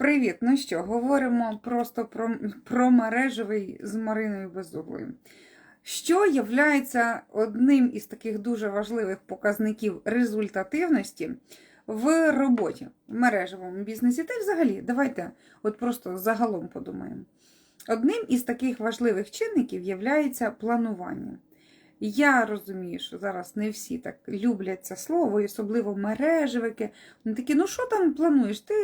Привіт! Ну що, говоримо просто про, про мережевий з Мариною Безуглою. Що є одним із таких дуже важливих показників результативності в роботі, в мережевому бізнесі, та й взагалі, давайте от просто загалом подумаємо. Одним із таких важливих чинників є планування. Я розумію, що зараз не всі так люблять це слово, і особливо мережевики. Вони такі, ну що там плануєш? Ти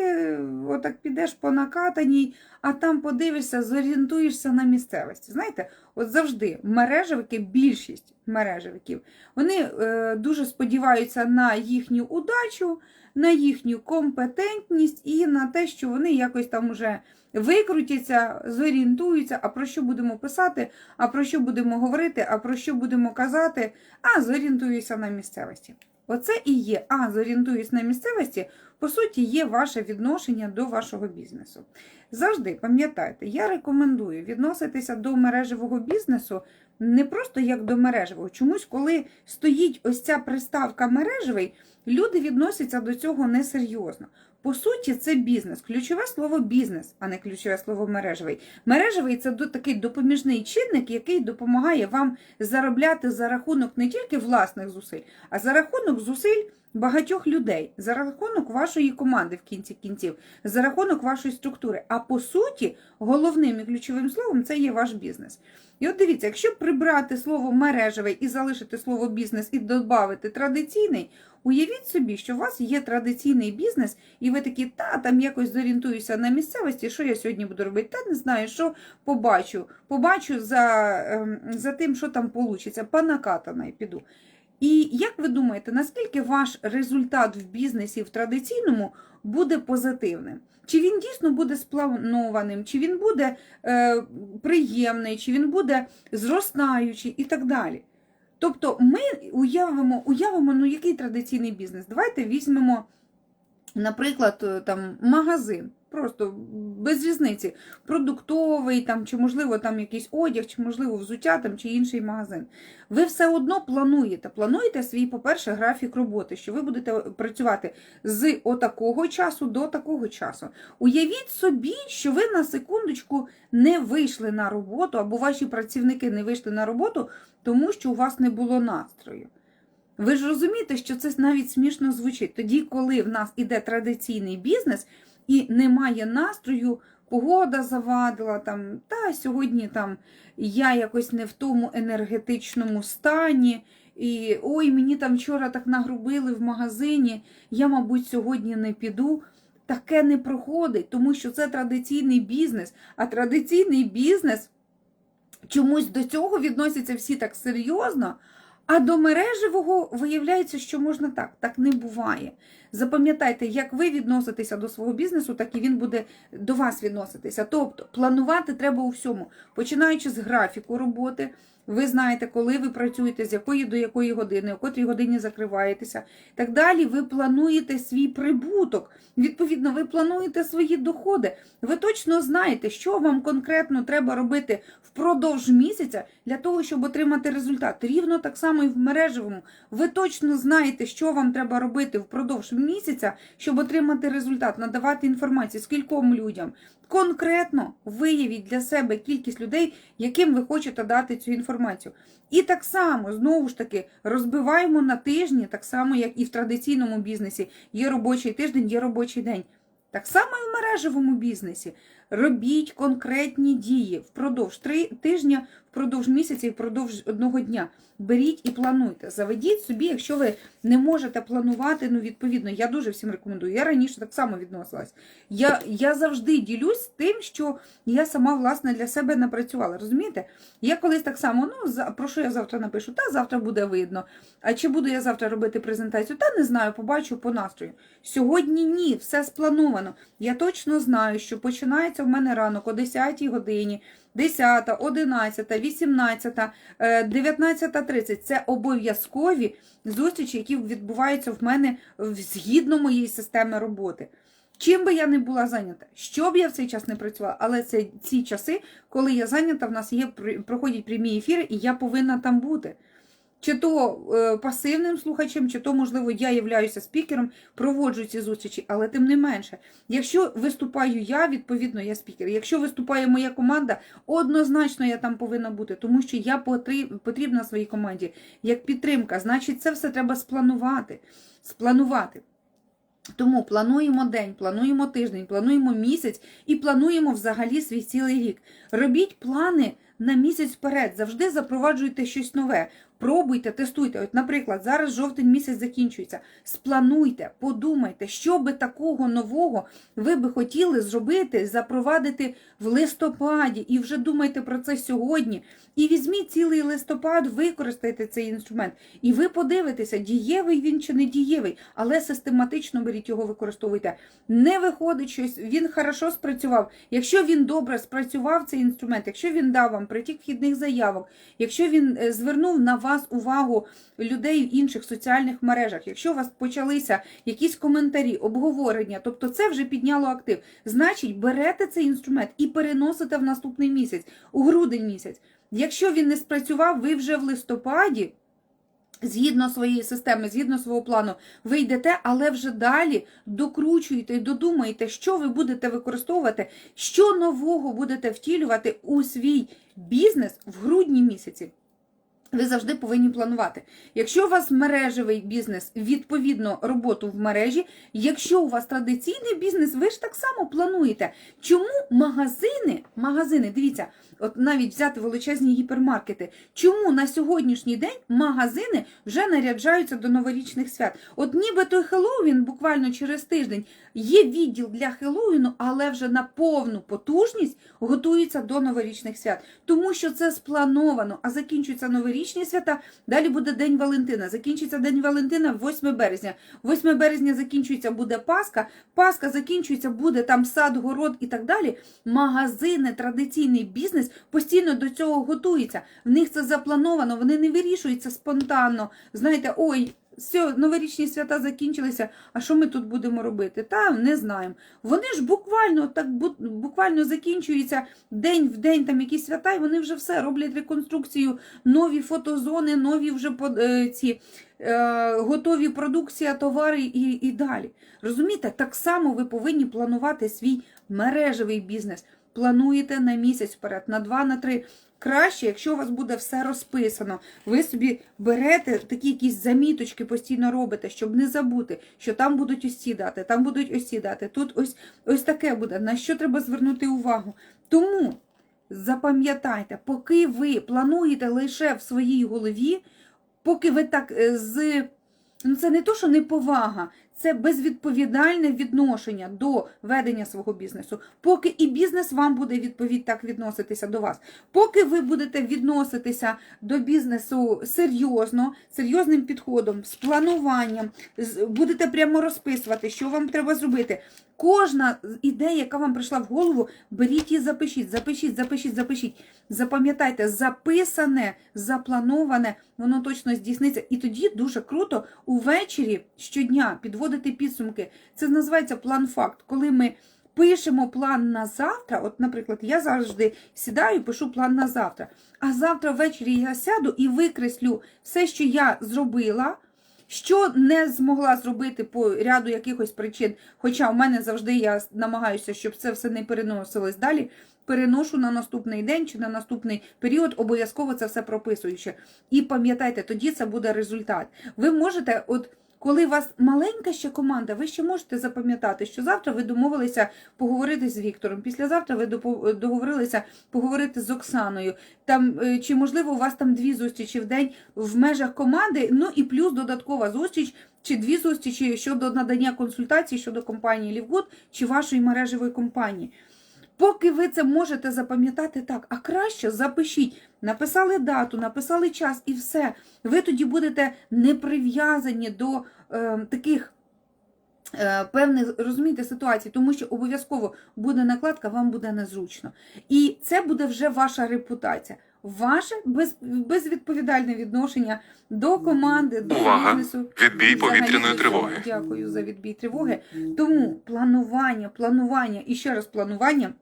отак підеш по накатаній, а там подивишся, зорієнтуєшся на місцевості. Знаєте, от завжди мережевики, більшість мережевиків, вони е, дуже сподіваються на їхню удачу, на їхню компетентність і на те, що вони якось там уже викрутяться, зорієнтуються, а про що будемо писати, а про що будемо говорити, а про що будемо казати, а зорієнтуюся на місцевості. Оце і є, а зорієнтуюсь на місцевості, по суті, є ваше відношення до вашого бізнесу. Завжди пам'ятайте, я рекомендую відноситися до мережевого бізнесу не просто як до мережевого. Чомусь, коли стоїть ось ця приставка мережевий, люди відносяться до цього несерйозно. По суті, це бізнес. Ключове слово бізнес, а не ключове слово мережевий. Мережевий це такий допоміжний чинник, який допомагає вам заробляти за рахунок не тільки власних зусиль, а за рахунок зусиль багатьох людей, за рахунок вашої команди в кінці кінців, за рахунок вашої структури. А по суті, головним і ключовим словом це є ваш бізнес. І от дивіться, якщо прибрати слово мережевий і залишити слово бізнес і додати традиційний, уявіть собі, що у вас є традиційний бізнес, і ви такі, та там якось зорієнтуюся на місцевості, що я сьогодні буду робити, та не знаю, що побачу. Побачу за ем, за тим, що там вийде, по накатаної піду. І як ви думаєте, наскільки ваш результат в бізнесі в традиційному буде позитивним? Чи він дійсно буде спланованим, чи він буде е, приємний, чи він буде зростаючий і так далі. Тобто ми уявимо, уявимо, ну який традиційний бізнес. Давайте візьмемо, наприклад, е, там магазин. Просто без різниці. Продуктовий, там, чи, можливо, там якийсь одяг, чи, можливо, взуття там, чи інший магазин. Ви все одно плануєте. Плануєте свій, по-перше, графік роботи, що ви будете працювати з отакого часу до такого часу. Уявіть собі, що ви на секундочку не вийшли на роботу, або ваші працівники не вийшли на роботу, тому що у вас не було настрою. Ви ж розумієте, що це навіть смішно звучить. Тоді, коли в нас іде традиційний бізнес і немає настрою, погода завадила там, та сьогодні там я якось не в тому енергетичному стані. І ой, мені там вчора так нагрубили в магазині, я, мабуть, сьогодні не піду. Таке не проходить, тому що це традиційний бізнес, а традиційний бізнес чомусь до цього відносяться всі так серйозно. А до мережевого виявляється, що можна так. Так не буває. Запам'ятайте, як ви відноситеся до свого бізнесу, так і він буде до вас відноситися. Тобто планувати треба у всьому, починаючи з графіку роботи. Ви знаєте, коли ви працюєте, з якої до якої години, о котрій годині закриваєтеся. Так далі ви плануєте свій прибуток. Відповідно, ви плануєте свої доходи. Ви точно знаєте, що вам конкретно треба робити впродовж місяця для того, щоб отримати результат. Рівно так само і в мережевому. Ви точно знаєте, що вам треба робити впродовж місяця, щоб отримати результат, надавати інформацію скільком людям. Конкретно виявіть для себе кількість людей, яким ви хочете дати цю інформацію. І так само, знову ж таки, розбиваємо на тижні, так само, як і в традиційному бізнесі. Є робочий тиждень, є робочий день. Так само і в мережевому бізнесі. Робіть конкретні дії впродовж три тижня, впродовж місяця і впродовж одного дня. Беріть і плануйте. Заведіть собі, якщо ви не можете планувати, ну, відповідно, я дуже всім рекомендую. Я раніше так само відносилась. Я я завжди ділюсь тим, що я сама, власне, для себе напрацювала. Розумієте? Я колись так само, ну, про що я завтра напишу? Та завтра буде видно. А чи буду я завтра робити презентацію? Та не знаю, побачу по настрою. Сьогодні ні, все сплановано. Я точно знаю, що починається в мене ранок о 10 годині. 10, 11, 18, 19.30 це обов'язкові зустрічі, які відбуваються в мене згідно моєї системи роботи. Чим би я не була зайнята, що б я в цей час не працювала, але це ці часи, коли я зайнята, в нас є проходять прямі ефіри, і я повинна там бути. Чи то е, пасивним слухачем, чи то, можливо, я являюся спікером, проводжу ці зустрічі, але тим не менше, якщо виступаю я, відповідно, я спікер. Якщо виступає моя команда, однозначно я там повинна бути, тому що я потрібна своїй команді як підтримка. Значить, це все треба спланувати. Спланувати. Тому плануємо день, плануємо тиждень, плануємо місяць і плануємо взагалі свій цілий рік. Робіть плани на місяць вперед. Завжди запроваджуйте щось нове. Пробуйте, тестуйте. От, наприклад, зараз жовтень місяць закінчується. Сплануйте, подумайте, що би такого нового ви би хотіли зробити, запровадити в листопаді, і вже думайте про це сьогодні. І візьміть цілий листопад, використайте цей інструмент, і ви подивитеся, дієвий він чи не дієвий, але систематично беріть його, використовуйте. Не виходить щось, він хорошо спрацював. Якщо він добре спрацював цей інструмент, якщо він дав вам притік вхідних заявок, якщо він е, звернув на вас увагу людей в інших соціальних мережах, якщо у вас почалися якісь коментарі, обговорення, тобто це вже підняло актив, значить берете цей інструмент і переносите в наступний місяць, у грудень місяць. Якщо він не спрацював, ви вже в листопаді. Згідно своєї системи, згідно свого плану, ви йдете, але вже далі докручуєте і додумаєте, що ви будете використовувати, що нового будете втілювати у свій бізнес в грудні місяці. Ви завжди повинні планувати. Якщо у вас мережевий бізнес, відповідно роботу в мережі. Якщо у вас традиційний бізнес, ви ж так само плануєте. Чому магазини, магазини, дивіться, от навіть взяти величезні гіпермаркети, чому на сьогоднішній день магазини вже наряджаються до новорічних свят? От ніби той Хеллоуін буквально через тиждень є відділ для Хеллоуіну, але вже на повну потужність готуються до новорічних свят, тому що це сплановано, а закінчуються новорічні свята. Далі буде День Валентина. Закінчиться День Валентина 8 березня. 8 березня закінчується буде Пасха. Пасха закінчується, буде там сад, город і так далі. Магазини, традиційний бізнес постійно до цього готується. В них це заплановано, вони не вирішуються спонтанно. Знаєте, ой. Все, новорічні свята закінчилися. А що ми тут будемо робити? Та не знаємо. Вони ж буквально так буквально закінчується день в день там якісь свята, і вони вже все роблять реконструкцію, нові фотозони, нові вже е, ці е, готові продукція, товари і, і далі. Розумієте, так само ви повинні планувати свій мережевий бізнес. Плануєте на місяць вперед, на два, на три. Краще, якщо у вас буде все розписано, ви собі берете такі якісь заміточки, постійно робите, щоб не забути, що там будуть ось ці дати, там будуть ось ці дати, тут ось, ось таке буде, на що треба звернути увагу. Тому запам'ятайте, поки ви плануєте лише в своїй голові, поки ви так е, з. Ну, це не то, що неповага, це безвідповідальне відношення до ведення свого бізнесу. Поки і бізнес вам буде відповідь так відноситися до вас. Поки ви будете відноситися до бізнесу серйозно, серйозним підходом, з плануванням, будете прямо розписувати, що вам треба зробити. Кожна ідея, яка вам прийшла в голову, беріть і запишіть, запишіть, запишіть, запишіть. Запам'ятайте, записане, заплановане, воно точно здійсниться. І тоді дуже круто увечері щодня підводити підсумки. Це називається план-факт, коли ми. Пишемо план на завтра. От, наприклад, я завжди сідаю, пишу план на завтра. А завтра ввечері я сяду і викреслю все, що я зробила, що не змогла зробити по ряду якихось причин. Хоча в мене завжди я намагаюся, щоб це все не переносилось далі. Переношу на наступний день чи на наступний період, обов'язково це все прописуючи. І пам'ятайте, тоді це буде результат. Ви можете, от коли у вас маленька ще команда, ви ще можете запам'ятати, що завтра ви домовилися поговорити з Віктором, післязавтра ви договорилися поговорити з Оксаною. Там е, чи можливо у вас там дві зустрічі в день в межах команди, ну і плюс додаткова зустріч. Чи дві зустрічі щодо надання консультацій щодо компанії Лівгуд чи вашої мережевої компанії. Поки ви це можете запам'ятати так, а краще запишіть. Написали дату, написали час і все. Ви тоді будете не прив'язані до е, таких е, певних розумієте, ситуацій, тому що обов'язково буде накладка, вам буде незручно. І це буде вже ваша репутація. Ваше без, безвідповідальне відношення до команди, до Увага! бізнесу. Відбій повітряної тривоги. Дякую за відбій тривоги. Тому планування, планування і ще раз планування.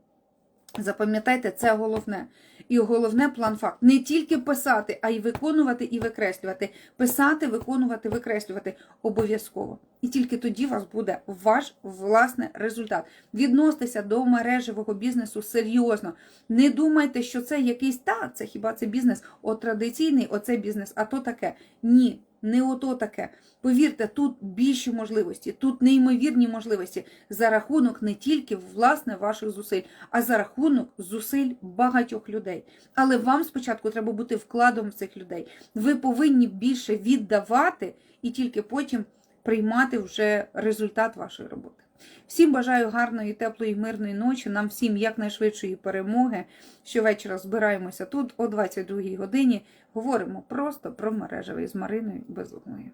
Запам'ятайте, це головне. І головне план факт. Не тільки писати, а й виконувати і викреслювати. Писати, виконувати, викреслювати обов'язково. І тільки тоді у вас буде ваш власний результат. Відноситеся до мережевого бізнесу серйозно. Не думайте, що це якийсь та, це хіба це бізнес, от традиційний, оце бізнес, а то таке. Ні, не ото таке. Повірте, тут більші можливості, тут неймовірні можливості за рахунок не тільки власне ваших зусиль, а за рахунок зусиль багатьох людей. Але вам спочатку треба бути вкладом цих людей. Ви повинні більше віддавати і тільки потім приймати вже результат вашої роботи. Всім бажаю гарної, теплої, мирної ночі. Нам всім якнайшвидшої перемоги. Щовечора збираємося тут о 22 годині. Говоримо просто про мережевий з Мариною Безуглою.